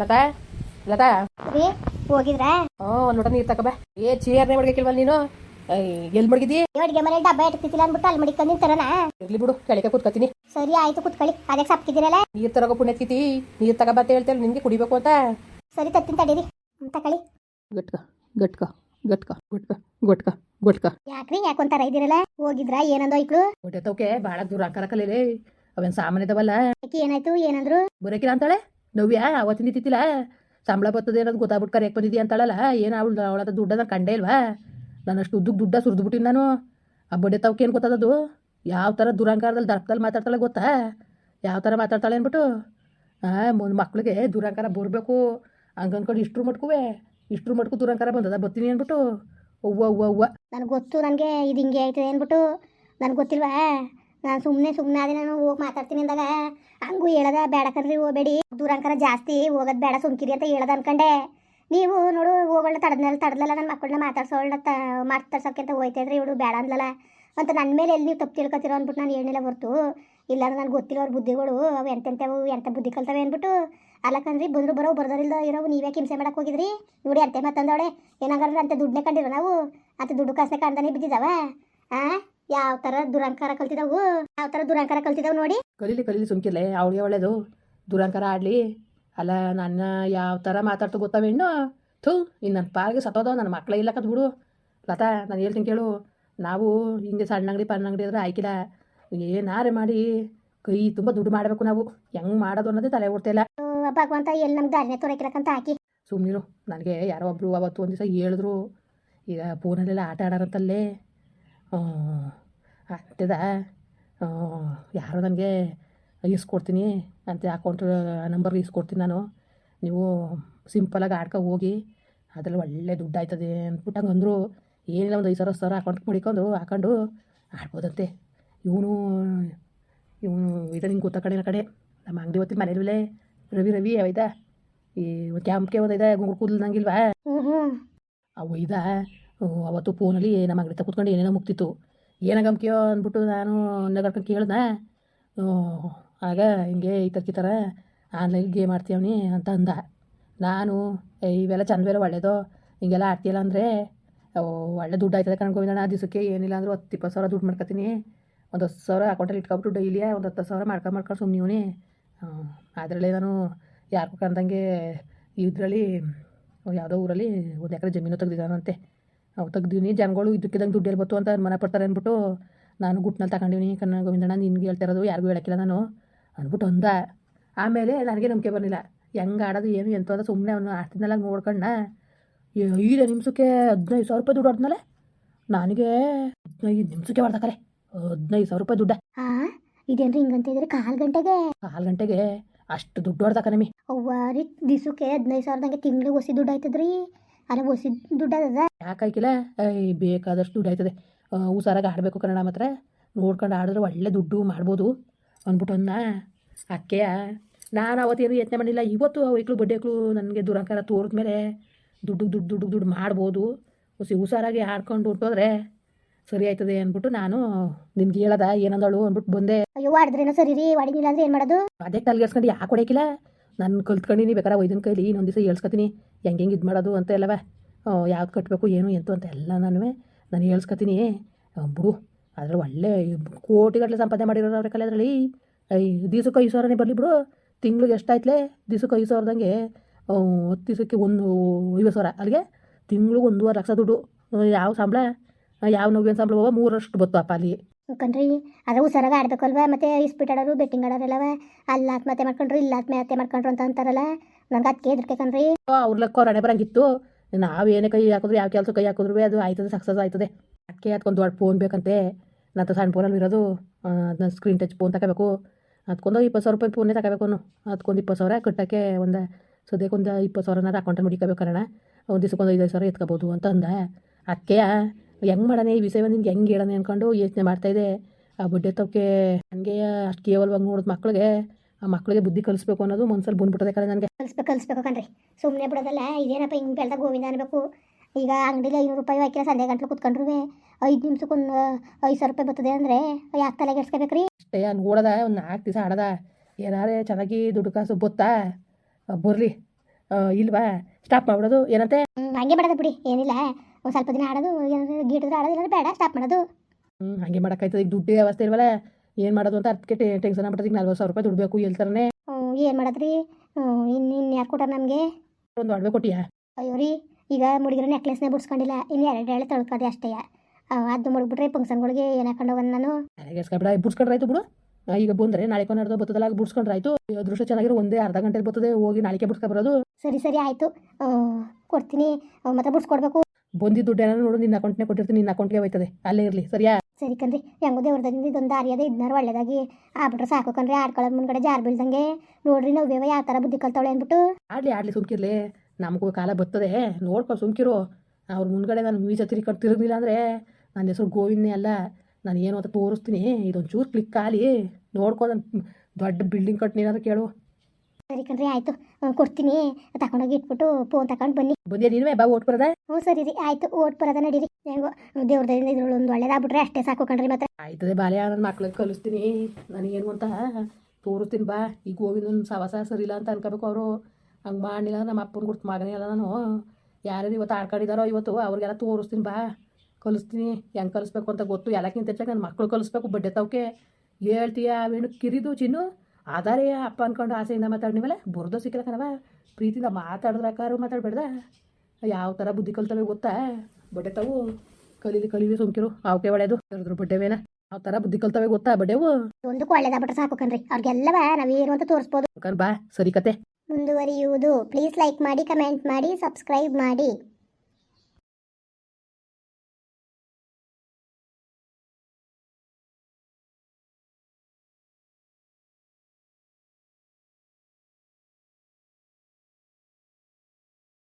ಲತಾ ಲತಾ. ರೀ ಹೋಗಿದ್ರಾ? ಒಂದು ಲೋಟ ನೀರು ತಗೋಬಾ ಏ ಚೇರ್ನೇ ಮಡ್ಗಿಲ್ವಲ್ಲ ನೀನು? ಎಲ್ಲಿ ಮಡಗಿದಿ? ಅಡುಗೆ ಮನೆ ಡಬ್ಬ ಇಡ್ತಿತ್ತಿಲ್ಲ ಅಂದ್ಬಿಟ್ಟು ಅಲ್ಲಿ ಮಡಿಕ ನಿಂತರನ ಇರ್ಲಿ ಬಿಡು ಕೆಳಗೆ ಕೂತ್ಕೊತೀನಿ. ಸರಿ ಆಯ್ತು ಕುತ್ಕೊಳ್ಳಿ. ಅದಕ್ಕೆ ಸಪ್ಕಿದ್ದೀರಲ್ಲ ನೀರ್ ತರಗೋ ಪುಣ್ಯತ್ಕಿತಿ ನೀರ್ ತಗಬ ಅಂತ ಹೇಳ್ತೇವೆ ನಿಮ್ಗೆ ಕುಡಿಬೇಕು ಅಂತ. ಸರಿ ತತ್ತಿನ ತಡೀರಿ. ತಕಳಿ ಗಟ್ಕ ಗಟ್ಕ ಗಟ್ಕ ಗುಟ್ಕ ಗೊಟ್ಕ ಗೊಟ್ಕ. ಯಾಕ್ರಿ ಯಾಕೊಂತಾರ ಇದ್ದೀರಲ್ಲ? ಹೋಗಿದ್ರಾ ಏನಂದೋ ಹೊಟ್ಟೆ ತೋಕೆ ಬಾಳ ದೂರ ಆಕಾರ ಅವೇನ್ ಅವೇನು ಸಾಮಾನ್ಯ ಇದಾವಲ್ಲ ಯಾಕೆ ಏನಾಯ್ತು ಏನಂದ್ರು? ಬರಕಿಲ್ಲ ಅಂತಾಳೆ? ನವ್ಯ ಅವತ್ತಿನ ಇದ್ದಿತ್ತಿಲ್ಲ ಸಂಬಳ ಬರ್ತದೆ ಅನ್ನೋದು ಗೊತ್ತಾಗ್ಬಿಟ್ಟು ಕರೆಯಕ್ಕೆ ಬಂದಿದ್ದೀಯ ಅಂತಾಳಲ್ಲ? ಏನು ಅವಳು ಅವಳದ ದುಡ್ಡ ನಾನು ಕಂಡೇ ಇಲ್ವಾ? ನಾನು ಅಷ್ಟು ಉದ್ದಕ್ಕೆ ದುಡ್ಡ ಸುರಿದ್ಬಿಟ್ಟಿನಿ ನಾನು. ಆ ಬಡ್ಡೆ ಏನು ಗೊತ್ತದದು ಯಾವ ಥರ ದುರಂಕಾರದಲ್ಲಿ ದರ್ಪದಲ್ಲಿ ಮಾತಾಡ್ತಾಳೆ ಗೊತ್ತಾ? ಯಾವ ಥರ ಮಾತಾಡ್ತಾಳೆ ಅಂದ್ಬಿಟ್ಟು ಮುಂದೆ ಮಕ್ಳಿಗೆ ದುರಂಕಾರ ಬರಬೇಕು. ಹಂಗೆ ಅಂದ್ಕೊಂಡು ಇಷ್ಟ್ರ ಮಟ್ಕುವೆ. ಇಷ್ಟರು ಮಟ್ಕು ದುರಂಕಾರ ಬಂದದ, ಬರ್ತೀನಿ ಅಂದ್ಬಿಟ್ಟು ಅವ್ವ ಅವ್ವ ಅವ್ವ. ನನಗೆ ಗೊತ್ತು, ನನಗೆ ಇದು ಹಿಂಗೆ ಆಯ್ತದೆ ಅಂದ್ಬಿಟ್ಟು ನನಗೆ ಗೊತ್ತಿಲ್ವಾ? ನಾನು ಸುಮ್ಮನೆ ಸುಮ್ಮನೆ ಅದೇ ನಾನು ಹೋಗಿ ಮಾತಾಡ್ತೀನಿ ಅಂದಾಗ, ಹಂಗೂ ಹೇಳದ ಬೇಡ ಕನ್ರಿ ಹೋಗಬೇಡಿ. ದೂರಂಕರ ಜಾಸ್ತಿ ಹೋಗೋದು ಬೇಡ, ಸುಮ್ಕಿರಿ ಅಂತ ಹೇಳದ ಅನ್ಕಂಡೆ. ನೀವು ನೋಡು, ಹೋಗೋಣ, ತಡದ್ನಲ್ಲ ತಡದಲ್ಲ ನನ್ನ ಮಕ್ಕಳನ್ನ ಮಾತಾಡ್ಸೋಳ್ನ ತ, ಮಾತಾಡ್ಸೋಕೆ ಅಂತ ಹೋಯ್ತಾಯಿದ್ರೆ. ಇವಳು ಬೇಡ ಅಂದ್ಲಲ್ಲ. ಅಂತ ನನ್ನ ಮೇಲೆ ಎಲ್ಲಿ ನೀವು ತಪ್ಪು ತಿಳ್ಕೊತಿರೋ ಅಂದ್ಬಿಟ್ಟು ನಾನು ಹೇಳಿಲ್ಲ ಹೊರ್ತು. ಇಲ್ಲಾಂದ್ರೆ ನನಗೆ ಗೊತ್ತಿಲ್ಲ ಅವ್ರ ಬುದ್ಧಿಗಳು, ಅವು ಎಂತೆಂಥವು, ಎಂಥ ಬುದ್ಧಿ ಕಲ್ತವೆ ಅಂದ್ಬಿಟ್ಟು, ಅಲ್ಲ ಕಣ್ರಿ ಬಂದ್ರು ಬರೋ ಬರ್ದೋರಿಲ್ದ ಇರೋ ನೀವೇ ಹಿಂಸೆ ಮಾಡಕ್ಕೆ ಹೋಗಿದ್ರಿ. ನೋಡಿ ಅಂತೆ ಮತ್ತಂದವಳೆ ಏನಾಗಾರ ಅಂತ ದುಡ್ಡನ್ನೇ ಕಂಡಿರೋ ನಾವು? ಅಂತ ದುಡ್ಡು ಕಾಸನೆ ಕಾಣ್ತಾನೆ ಬಿದ್ದಿದ್ದಾವೆ? ಆ? ಯಾವ ತರ ದುರಂಕಾರ ಕಲ್ತಿದಾವು? ಯಾವ ತರ ದುರಂಕಾರ ಕಲ್ತಿದಾವು ನೋಡಿ. ಕಲೀಲಿ ಕಲೀಲಿ ಸುಮ್ಕಿರ್ಲೆ ಅವಳಿಗೆ ಒಳ್ಳೇದು. ದುರಂಕಾರ ಆಡ್ಲಿ. ಅಲ್ಲ ನನ್ನ ಯಾವ ಥರ ಮಾತಾಡ್ತು ಗೊತ್ತಾವ ಹೆಣ್ಣು? ಥೂ ಇನ್ನು ನನ್ನ ಪಾರ್ಗೆ ಸತ್ತೋದವ ನನ್ನ ಮಕ್ಕಳ ಇಲ್ಲ ಕತ್ ಬಿಡು ಲತಾ ನಾನು ಹೇಳ್ತೀನಿ ಕೇಳು. ನಾವು ಹಿಂಗೆ ಸಣ್ಣ ಅಂಗಡಿ ಪಣ್ಣ ಅಂಗಡಿ ಅಂದ್ರೆ ಆಯ್ಕಿಲ್ಲ. ಏನಾರೆ ಮಾಡಿ? ಕೈ ತುಂಬ ದುಡ್ಡು ಮಾಡಬೇಕು ನಾವು. ಹೆಂಗೆ ಮಾಡೋದು ಅನ್ನೋದೇ ತಲೆ ಓಡ್ತಿಲ್ಲ ಭಗವಂತ ಎಲ್ಲಿ ನಮ್ಗೆ ದಾರಿನೇ ತೋರಕಿಲಕ್ಕಂತ ಹಾಕಿ. ಸುಮ್ಮನಿರು ನನಗೆ ಯಾರೋ ಒಬ್ರು ಅವತ್ತು ಒಂದು ದಿವಸ ಹೇಳಿದ್ರು. ಈಗ ಫೋನಲ್ಲೆಲ್ಲ ಆಟ ಆಡಾರಂತಲ್ಲೇ. ಆಗ್ತದ? ಯಾರೋ ನನಗೆ ಇಸ್ಕೊಡ್ತೀನಿ ಅಂತ ಅಕೌಂಟ್ ನಂಬರ್ ಇಸ್ಕೊಡ್ತೀನಿ ನಾನು. ನೀವು ಸಿಂಪಲಾಗಿ ಆಡ್ಕೊ ಹೋಗಿ ಅದರಲ್ಲಿ ಒಳ್ಳೆ ದುಡ್ಡು ಆಯ್ತದೆ ಅಂದ್ಬಿಟ್ಟು ಹಂಗೆ ಅಂದರು. ಏನಿಲ್ಲ ಒಂದು ಐದು ಸಾವಿರ ಸಾವಿರ ಅಕೌಂಟ್ಗೆ ಮಡಿಕೊಂಡು ಹಾಕೊಂಡು ಆಡ್ಬೋದಂತೆ. ಇವನು ಇವನು ಇದು ನಿಂಗೆ ಗೊತ್ತ ಕಡೆ ಕಡೆ ನಮ್ಮ ಅಂಗಡಿ ಹೊತ್ತಿನ ಮನೇಲಿ ರವಿ ರವಿ ಅವೈದ ಈ ಕ್ಯಾಂಪ್ಗೆ ಒಂದೈದ ಗುಂಗುರು ಕೂದಲು ನಂಗಿಲ್ವಾ ಹ್ಞೂ ಹ್ಞೂ ಅವು ಇದ ಅವತ್ತು ಫೋನಲ್ಲಿ ನಮ್ಮ ಅಂಗಡಿ ತ ಕೂತ್ಕೊಂಡು ಏನೇನೋ ಮುಗ್ತಿತ್ತು. ಏನಾಗಮ್ಕಿಯೋ ಅಂದ್ಬಿಟ್ಟು ನಾನು ನಗಡ್ಕೊಂಡು ಕೇಳ್ದೆ ಆಗ ಹಿಂಗೆ ಈ ಥರ ಈ ಆನ್ಲೈನ್ ಗೇಮ್ ಆಡ್ತೀವನಿ ಅಂತ ಅಂದ. ನಾನು ಇವೆಲ್ಲ ಚಂದವೆಲ್ಲ ಒಳ್ಳೇದು? ಹಿಂಗೆಲ್ಲ ಆಡ್ತೀಯಲ್ಲ ಅಂದರೆ? ಒಳ್ಳೆ ದುಡ್ಡು ಆಯ್ತದೆ ಕಣ್ಕೊಂಡಿದ್ದಾನೆ ಆ ದಿವಸಕ್ಕೆ ಏನಿಲ್ಲ ಅಂದರೂ ಹತ್ತು ಇಪ್ಪತ್ತು ಸಾವಿರ ದುಡ್ಡು ಮಾಡ್ಕೊತೀನಿ. ಒಂದು ಹತ್ತು ಸಾವಿರ ಅಕೌಂಟಲ್ಲಿ ಇಟ್ಕೊಬಿಟ್ಟು ಡೈಲಿ ಒಂದು ಹತ್ತು ಸಾವಿರ ಮಾಡ್ಕೊಂಡು ಮಾಡ್ಕೊಂಡು ಸುಮ್ಮನೆ ಅದರಲ್ಲಿ ನಾನು ಯಾರಿಗೂ ಕಂಡಂಗೆ ಇದರಲ್ಲಿ, ಯಾವುದೋ ಊರಲ್ಲಿ ಒಂದು ಎಕರೆ ಜಮೀನು ತೆಗ್ದಿದ್ದಾನಂತೆ. ಅವು ತೆಗ್ದೀನಿ ಜನಗಳು ಇದಕ್ಕಿದಂಗೆ ದುಡ್ಡು ಎಲ್ಲಿ ಅಂತ ಮನೆ ಪಡ್ತಾರೆ ಅಂದ್ಬಿಟ್ಟು ನಾನು ಗುಟ್ನಲ್ಲಿ ತಗೊಂಡಿನಿ ಕನ್ನ ಗೋವಿಂದಣ್ಣ ನಿನ್ಗೆ ಹೇಳ್ತಾ ಇರೋದು ಯಾರಿಗೂ ಹೇಳಕ್ಕಿಲ್ಲ ನಾನು ಅಂದ್ಬಿಟ್ಟು ಅಂದ ಆಮೇಲೆ ನನಗೆ ನಂಬಿಕೆ ಬರಲಿಲ್ಲ. ಹೆಂಗೆ ಆಡೋದು ಏನು ಎಂತ ಅಂತ ಸುಮ್ಮನೆ ಅವನು ಆಡ್ತಿದ್ನಲ್ಲ ನೋಡ್ಕೊಂಡ ಐದು ನಿಮಿಷಕ್ಕೆ ಹದಿನೈದು ಸಾವಿರ ರೂಪಾಯಿ ದುಡ್ಡು ಆಡ್ದ್ನಲ್ಲ? ನನಗೆ ಹದಿನೈದು ನಿಮಿಷಕ್ಕೆ ಮಾಡ್ತಾರೆ ಹದಿನೈದು ಸಾವಿರ ರೂಪಾಯಿ ದುಡ್ಡ. ಇದೇನ್ರಿ ಹಿಂಗಂತ ಇದ್ರೆ ಕಾಲು ಗಂಟೆಗೆ? ಕಾಲು ಗಂಟೆಗೆ ಅಷ್ಟು ದುಡ್ಡು ಹೊಡ್ದಕ್ಕ ನಮಿ ಅವ್ವ ರೀ ದಿವಸಕ್ಕೆ ಹದಿನೈದು ಸಾವಿರದಂಗೆ ತಿಂಗಳಿಗೆ ಒಸಿ ದುಡ್ಡು ಆಯ್ತದ್ರಿ. ಅಲ್ಲ ಒಸಿ ದುಡ್ಡದ ಯಾಕಾಯ್ಕಿಲ್ಲ ಐ ಬೇಕಾದಷ್ಟು ದುಡ್ಡು ಆಯ್ತದೆ. ಹುಷಾರಾಗಿ ಆಡಬೇಕು ಕನ್ನಡ ಮಾತ್ರ. ನೋಡ್ಕೊಂಡು ಆಡಿದ್ರೆ ಒಳ್ಳೆ ದುಡ್ಡು ಮಾಡ್ಬೋದು ಅಂದ್ಬಿಟ್ಟು ಅನ್ನ ಅಕ್ಕೆಯ. ನಾನು ಅವತ್ತೇನು ಯತ್ನೆ ಮಾಡಿಲ್ಲ. ಇವತ್ತು ಅವೈಕ್ಳು ಬಡ್ಡೆಕ್ಳು ನನಗೆ ದುರಂಕಾರ ತೋರಿದ್ಮೇಲೆ ದುಡ್ಡು ದುಡ್ಡು ದುಡ್ಡು ದುಡ್ಡು ಮಾಡ್ಬೋದು. ಹುಸಿ ಹುಷಾರಾಗಿ ಆಡ್ಕೊಂಡು ಹೊಟ್ಟೋದ್ರೆ ಸರಿ ಆಯ್ತದೆ ಅಂದ್ಬಿಟ್ಟು ನಾನು ನಿನ್ಗೆ ಹೇಳದ ಏನಂದಳು ಅಂದ್ಬಿಟ್ಟು ಬಂದೆ. ಅಯ್ಯೋ ಆಡಿದ್ರೇನೋ ಸರಿ ರೀ. ಹೊಡಿಲಿಲ್ಲ ಅಂದ್ರೆ ಏನು ಮಾಡೋದು? ಅದೇ ತಲೆಗೆಡ್ಸ್ಕೊಂಡು ಯಾಕೆ ಹೊಡೆಯಕಿಲ್ಲ? ನಾನು ಕಲ್ತ್ಕೊಂಡಿನಿ ಬೇಕಾದ್ರೆ ಒಯ್ದಿನ ಕೈಲಿ, ಇನ್ನೊಂದು ದಿವಸ ಹೇಳ್ಸ್ಕೊತೀನಿ. ಹೆಂಗೆ ಹೆಂಗೆ ಇದು ಮಾಡೋದು ಅಂತ ಎಲ್ಲವೇ. ಯಾವ್ದು ಕಟ್ಟಬೇಕು ಏನು, ಎಂತು ಅಂತ ಎಲ್ಲ ನಾನು ನಾನು ಹೇಳ್ಸ್ಕೊತೀನಿ. ಬಿಡು. ಅದ್ರಲ್ಲಿ ಒಳ್ಳೆ ಕೋಟಿಗಟ್ಟಲೆ ಸಂಪಾದನೆ ಮಾಡಿರೋರು ಅವ್ರ ಕಲೆ ಅದರಲ್ಲಿ ದಿವ್ಸಕ್ಕೆ ಐದು ಸಾವಿರನೇ ಬರಲಿ ಬಿಡು. ತಿಂಗ್ಳಿಗೆ ಎಷ್ಟಾಯ್ತಲೆ? ದಿವ್ಸಕ್ಕೆ ಐದು ಸಾವಿರದಂಗೆ ಹತ್ತು ದಿವಸಕ್ಕೆ ಒಂದು, ಐವತ್ತು ಸಾವಿರ. ಅಲ್ಲಿಗೆ ತಿಂಗ್ಳಿಗೆ ಒಂದೂವರೆ ಲಕ್ಷ ದುಡ್ಡು. ಯಾವ ಸಂಬಳ? ಯಾವ ನೋವಿನ ಸಂಬಳ ಹೋಗೋ? ಮೂರಷ್ಟು ಬತ್ತು ಅಪ್ಪ ಅಲ್ಲಿ. ಕಣ್ರಿ ಅದ ಹುಷಾರಾಗ ಆಡ್ಬೇಕಲ್ವ? ಮತ್ತೆ ಇಸ್ಪೀಟ್ ಆಡೋರು ಬೆಟ್ಟಿಂಗ್ ಆಡೋರೆಲ್ಲವ ಅಲ್ಲಿ ಆತ್ಮಹತ್ಯೆ ಮಾಡ್ಕೊಂಡ್ರು, ಇಲ್ಲ ಆತ್ಮಹತ್ಯೆ ಮಾಡ್ಕೊಂಡ್ರು ಅಂತ ಅಂತಾರಲ್ಲ. ನಂಗೆ ಅದಕ್ಕೆ ಹೆದರ್ಕೆ ಕಣ್ರಿ. ಅವ್ರ ಲೆಕ್ಕ ಹೊರಡೆ ಬರಂಗಿತ್ತು. ನಾವು ಏನೇ ಕೈ ಹಾಕಿದ್ರು, ಯಾವ ಕೆಲಸ ಕೈ ಹಾಕಿದ್ರು ಅದು ಆಯ್ತದೆ ಸಕ್ಸಸ್ ಆಯ್ತದೆ. ಅದಕ್ಕೆ ಅದಕ್ಕೊಂದು ದೊಡ್ಡ ಫೋನ್ ಬೇಕಂತೆ. ನಂತರ ಸಣ್ಣ ಫೋನಲ್ಲಿ ಇರೋದು ಅದನ್ನ ಸ್ಕ್ರೀನ್ ಟಚ್ ಫೋನ್ ತಗೋಬೇಕು ಅದಕ್ಕೊಂದು ಇಪ್ಪತ್ತು ಸಾವಿರ ರೂಪಾಯಿ ಫೋನೇ ತಗೋಬೇಕು ಅದಕ್ಕೊಂದು ಇಪ್ಪತ್ತು ಸಾವಿರ ಕಟ್ಟೋಕ್ಕೆ ಒಂದು ಸದ್ಯಕ್ಕೆ ಒಂದು ಇಪ್ಪತ್ತು ಸಾವಿರನ ಅಕೌಂಟಲ್ಲಿ ಮುಡಿಕೋಬೇಕು ಕಾರಣ ಒಂದು ದಿವ್ಸಕ್ಕೆ ಒಂದು ಐದು ಸಾವಿರ ಎತ್ಕೋಬೋದು ಅಂತ ಅಂದ. ಅದಕ್ಕೆ ಹೆಂಗೆ ಮಾಡೋಣ? ಈ ವಿಷಯ ನಿನ್ಗೆ ಹೆಂಗೆ ಹೇಳೋಣ ಅಂದ್ಕೊಂಡು ಯೋಚನೆ ಮಾಡ್ತಾಯಿದ್ದೆ ಆ ಬುಡ್ಡೆ ತವಕ್ಕೆ ನನಗೆ ಅಷ್ಟು ಕೇವಲವಾಗಿ ನೋಡಿದ ಮಕ್ಳಿಗೆ ಆ ಮಕ್ಕಳಿಗೆ ಬುದ್ಧಿ ಕಲಿಸ್ಬೇಕು ಅನ್ನೋದು ಮನ್ಸಲ್ಲಿ ಬಂದ್ಬಿಟ್ಟದೆ ಕಡೆ ನನಗೆ. ಕಲಿಸ್ಬೇಕು ಕಲಿಸ್ಬೇಕು ಕಣ್ರಿ. ಸುಮ್ಮನೆ ಬಿಡೋದಲ್ಲ ಇದೇನಪ್ಪ ಹಿಂಗೆ ಬೆಳೆದ ಗೋವಿಂದ ಅನ್ಬೇಕು? ಈಗ ಅಂಗಡಿಲಿ ಐನೂರು ರೂಪಾಯಿ ಹಾಕಿಲ್ಲ ಸಂಜೆ ಗಂಟ್ಲು ಕುತ್ಕೊಂಡ್ರು ಐದು ನಿಮಿಷಕ್ಕೊಂದು ಐದು ಸಾವಿರ ರೂಪಾಯಿ ಬರ್ತದೆ ಅಂದರೆ ಯಾಕೆ ತಲೆಗೆ ಎಡ್ಸ್ಕೋಬೇಕ್ರಿ? ಅಷ್ಟೇ ನೋಡದ ಒಂದು ನಾಲ್ಕು ದಿವಸ ಆಡದ. ಏನಾರೇ ಚೆನ್ನಾಗಿ ದುಡ್ಡು ಕಾಸು ಬತ್ತಾ? ಬರಲಿ. ಇಲ್ವಾ? ಸ್ಟಾಪ್ ಮಾಡ್ಬಿಡೋದು. ಏನಂತೆ? ಹಂಗೆ ಮಾಡೋದು ಬಿಡಿ. ಏನಿಲ್ಲ. ಒಂದು ಸ್ವಲ್ಪ ದಿನ ಆಡೋದು ಏನಾದ್ರು ಗೀಟಿದ್ರೆ ಆಡೋದು ಇಲ್ಲಾಂದ್ರೆ ಬೇಡ ಸ್ಟಾಪ್ ಮಾಡೋದು. ಹ್ಞೂ ಹಂಗೆ ಮಾಡೋಕ್ಕಾಯ್ತದೆ. ಈಗ ದುಡ್ಡು ವ್ಯವಸ್ಥೆ ಇಲ್ವಲ್ಲ ಏನು ಮಾಡೋದು ಅಂತ ಅದಕ್ಕೆ ಟೆನ್ಷನ್ ಆಗ್ಬಿಟ್ಟದೆ ಈಗ ನಲ್ವತ್ತು ಸಾವಿರ ರೂಪಾಯಿ ದುಡ್ಡು ಬೇಕು ಹ್ಞೂ ಏನು ಮಾಡೋದ್ರಿ ಇನ್ನು ಇನ್ನು ಯಾರು ಕೊಟ್ಟಾರ ನಮಗೆ? ಒಂದು ಒಡವೆ ಕೊಟ್ಟಿಯಾ? ಅಯ್ಯೋ ರೀ ಈಗ ಮುಡಿಗಿರೋ ನೆಕ್ಲೆಸ್ನೇ ಬಿಡ್ಸ್ಕೊಂಡಿಲ್ಲ. ಇನ್ನು ಎರಡು ಎರಡು ತೊಳ್ಕೊದೆ ಅಷ್ಟೇ. ಅದು ಮುಳುಗ್ಬಿಟ್ರೆ ಫಂಕ್ಷನ್ಗಳಿಗೆ ಏನು ಹಾಕೊಂಡು ಹೋಗೋಣ ನಾನು? ಎಸ್ಕೊಬಿಡ ಬುಡ್ಸ್ಕೊಂಡ್ರೆ ಆಯ್ತು ಬಿಡು. ಈಗ ಬಂದರೆ ನಾಳೆ ಕೊನಾಡ್ದು ಬರ್ತದಲ್ಲ ಆಗ ಬಿಡ್ಸ್ಕೊಂಡ್ರೆ ಆಯ್ತು. ಅದೃಷ್ಟ ಚೆನ್ನಾಗಿರೋ ಒಂದೇ ಅರ್ಧ ಗಂಟೆ ಬರ್ತದೆ ಹೋಗಿ ನಾಳೆಗೆ ಬಿಡ್ಸ್ಕೊಬರೋದು ಸರಿ ಸರಿ ಆಯಿತು. ಕೊಡ್ತೀನಿ. ಮತ್ತೆ ಬಿಡ್ಸ್ಕೊಡ್ಬೇಕು. ಬಂದಿದ್ದು ದುಡ್ಡು ಏನಾದ್ರು ನೋಡು ನಿನ್ನ ಅಕೌಂಟ್ನೇ ಕೊಟ್ಟಿರ್ತೀನಿ ನಿನ್ನ ಅಕೌಂಟ್ಗೆ ಹೋಯ್ತದೆ. ಅಲ್ಲೇ ಇರಲಿ ಸರಿಯಾ? ಸರಿ ಕಣ್ರಿ ಹೆಂಗೋ ದೇವ್ರದಿಂದ ಇದೊಂದು ಅರಿಯದೆ ಒಳ್ಳೆದಾಗಿ ಆ ಬಿಟ್ರೆ ಸಾಕು ಕಣ್ರಿ ಆಡ್ಕೊಳ್ಳೋದು ಮುಂದ್ಗಡೆ ಜಾರ್ ಬೀಳ್ದಂಗೆ. ನೋಡ್ರಿ ನವ್ಯವ ಯಾವ ಥರ ಬುದ್ಧಿ ಕಲ್ತಾವಳೆ ಅಂದ್ಬಿಟ್ಟು. ಆಡ್ಲಿ ಆಡ್ಲಿ ಸುಮ್ಕಿರ್ಲಿ. ನಮಗೂ ಕಾಲ ಬರ್ತದೆ. ನೋಡ್ಕೊ ಸುಮ್ಕಿರು. ಅವ್ರ ಮುಂದ್ಗಡೆ ನಾನು ಮೀಸ ತಿರ್ಕೊಂಡು ತಿರುಗಿಲ್ಲ ಅಂದರೆ ನನ್ನ ಹೆಸರು ಗೋವಿಂದನೇ ಅಲ್ಲ. ನಾನು ಏನು ಅಂತ ತೋರಿಸ್ತೀನಿ. ಇದೊಂದು ಚೂರು ಕ್ಲಿಕ್ ಆಲಿ. ನೋಡ್ಕೊ ನಾನು ದೊಡ್ಡ ಬಿಲ್ಡಿಂಗ್ ಕಟ್ನಿ ಏನಾದ್ರು ಕೇಳು. ಸರಿ ಕಣ್ರಿ ಆಯಿತು. ಕೊಡ್ತೀನಿ. ತಕೊಂಡೋಗಿ ಇಟ್ಬಿಟ್ಟು ಫೋನ್ ತಗೊಂಡು ಬನ್ನಿ. ಬಂದ್ಯಾ ನೀನು? ಬಾ ಓಟ್ ಬರದ? ಹ್ಞೂ ಸರಿ ರೀ. ಆಯಿತು ಓಟ್ ಬರೋದ ನಡೀರಿ. ಹೆಂಗೋ ದೇವ್ರದಿಂದ ಇದ್ರೊಳಗೆ ಒಂದು ಒಳ್ಳೇದಾಗ್ಬಿಟ್ರೆ ಅಷ್ಟೇ ಸಾಕು ಕಣ್ರಿ ಮತ್ತೆ. ಆಯ್ತದೆ ಬಾಲ್ಯ ನನ್ನ ಮಕ್ಳಿಗೆ ಕಲಿಸ್ತೀನಿ. ನನಗೇನು ಅಂತ ತೋರಿಸ್ತೀನಿ ಬಾ. ಈ ಗೋವಿಂದನ ಸವಾಸ ಸರಿಲ್ಲ ಅಂತ ಅನ್ಕೋಬೇಕು ಅವರು. ಹಂಗೆ ಮಾಡಲಿಲ್ಲ ನಮ್ಮ ಅಪ್ಪನ ಗುರ್ತು ಮಗನೇ ಅಲ್ಲ ನಾನು. ಯಾರ್ಯಾರು ಇವತ್ತು ಆಡ್ಕೊಂಡಿದ್ದಾರೋ ಇವತ್ತು ಅವ್ರಿಗೆಲ್ಲ ತೋರಿಸ್ತೀನಿ ಬಾ. ಕಲಿಸ್ತೀನಿ. ಹೆಂಗೆ ಕಲಿಸ್ಬೇಕು ಅಂತ ಗೊತ್ತು. ಎಲ್ಲಕ್ಕಿಂತ ಹೆಚ್ಚಾಗಿ ನನ್ನ ಮಕ್ಳು ಕಲಿಸ್ಬೇಕು ಬಡ್ಡೆ ತವಕ್ಕೆ ಹೇಳ್ತೀಯ ಅವೇನು ಕಿರಿದು ಚಿನ್ನು? ಆಧಾರೇ ಅಪ್ಪ ಅಂದ್ಕೊಂಡು ಆಸೆಯಿಂದ ಮಾತಾಡ್ನಿವಲ್ಲ? ಬುರ್ದು ಸಿಕ್ಕಿಲ್ಲ ಕಣವ ಪ್ರೀತಿಯಿಂದ ಮಾತಾಡಿದ್ರಕ್ಕಾರು ಮಾತಾಡಬೇಡ್ದ ಯಾವ ಥರ ಬುದ್ಧಿ ಕಲ್ತವೆ ಗೊತ್ತಾ? ಬಡ್ಡೆ ತಾವು ಕಲೀಲಿ ಕಲೀಲಿ ಸುಮ್ಕಿರು. ಅವಕ್ಕೆ ಒಳ್ಳೇದು ಕರೆದ್ರು ಬಡ್ಡೆವೇನ? ಆ ಥರ ಬುದ್ಧಿ ಕಲ್ತವೆ ಗೊತ್ತಾ ಬಡ್ಡೆವು? ಒಂದಕ್ಕೂ ಒಳ್ಳೇದಾಗ್ಬಿಟ್ರೆ ಸಾಕು ಕಣ್ರಿ. ಅವ್ರಿಗೆಲ್ಲವ ನಾವೇನು ಅಂತ ತೋರಿಸ್ಬೋದು. ಕಣ್ ಬಾ ಸರಿ ಕತೆ. ಮುಂದುವರಿಯುವುದು. ಪ್ಲೀಸ್ ಲೈಕ್ ಮಾಡಿ ಕಮೆಂಟ್ ಮಾಡಿ ಸಬ್ಸ್ಕ್ರೈಬ್ ಮಾಡಿ.